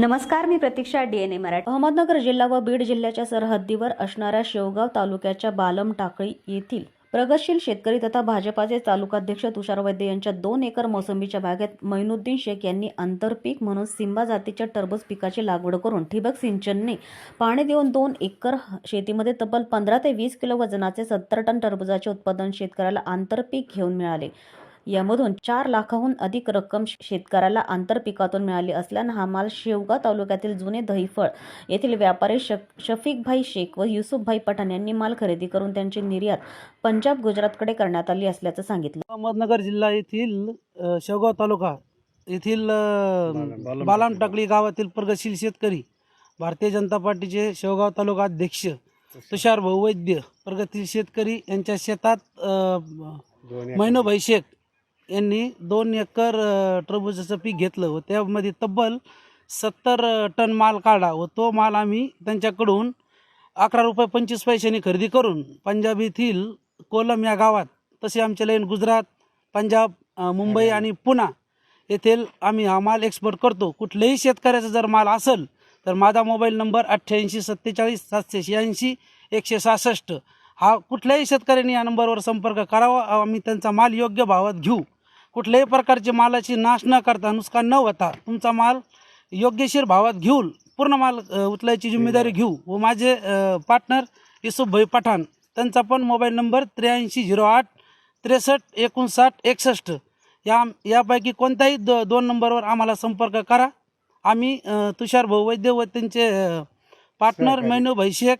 नमस्कार मी प्रतीक्षा डीएनए मराठी. अहमदनगर जिल्हा व बीड जिल्ह्याच्या सरहद्दीवर असणाऱ्या शेवगाव तालुक्याच्या बालम टाकळी येथील प्रगतशील शेतकरी तथा भाजपाचे तालुकाध्यक्ष तुषार वैद्य यांच्या दोन एकर मोसंबीच्या बागेत मैनुद्दीन शेख यांनी आंतरपीक म्हणून सिंबा जातीच्या टरबूज पिकाची लागवड करून ठिबक सिंचनने पाणी देऊन दोन एकर शेतीमध्ये तब्बल पंधरा ते वीस किलो वजनाचे सत्तर टन टरबूजाचे उत्पादन शेतकऱ्याला आंतरपीक घेऊन मिळाले. यामधून चार लाखाहून अधिक रक्कम शेतकऱ्याला आंतरपिकातून मिळाली असल्यानं हा माल शेवगाव तालुक्यातील जुने दहीफळ येथील व्यापारी शफ शफीकभाई शेख व युसुफभाई पठाण यांनी माल खरेदी करून त्यांची निर्यात पंजाब गुजरातकडे करण्यात आली असल्याचं सांगितलं. अहमदनगर जिल्हा येथील शेवगाव तालुका येथील बालाम टाकळी गावातील प्रगतशील शेतकरी भारतीय जनता पार्टीचे शेवगाव तालुका अध्यक्ष तुषार भाऊ वैद्य प्रगतशील शेतकरी यांच्या शेतात मैनोभाई शेख यांनी दोन एकर टरबूजाचं पीक घेतलं व त्यामध्ये तब्बल सत्तर टन माल काढला व तो माल आम्ही त्यांच्याकडून अकरा रुपये पंचवीस पैशांनी खरेदी करून पंजाब येथील कोलम या गावात तसे आमचे लाईन गुजरात पंजाब मुंबई आणि पुणा येथील आम्ही हा माल एक्सपोर्ट करतो. कुठल्याही शेतकऱ्याचा जर माल असेल तर माझा मोबाईल नंबर अठ्ठ्याऐंशी सत्तेचाळीस सातशे शहाऐंशी एकशे सहासष्ट हा कुठल्याही शेतकऱ्यांनी या नंबरवर संपर्क करावा. आम्ही त्यांचा माल योग्य भावात घेऊ. कुठल्याही प्रकारची मालाची नाश न करता नुकसान न होता तुमचा माल योग्यशीर भावात घेऊन पूर्ण माल उचलायची जिम्मेदारी घेऊ. व माझे पार्टनर युसुफभाई पठाण त्यांचा पण मोबाईल नंबर त्र्याऐंशी झिरो आठ त्रेसष्ट एकोणसाठ एकसष्ट. या यापैकी कोणत्याही दो दोन नंबरवर आम्हाला संपर्क करा. आम्ही तुषार भाऊ वैद्य व त्यांचे पार्टनर मैनूभाई शेख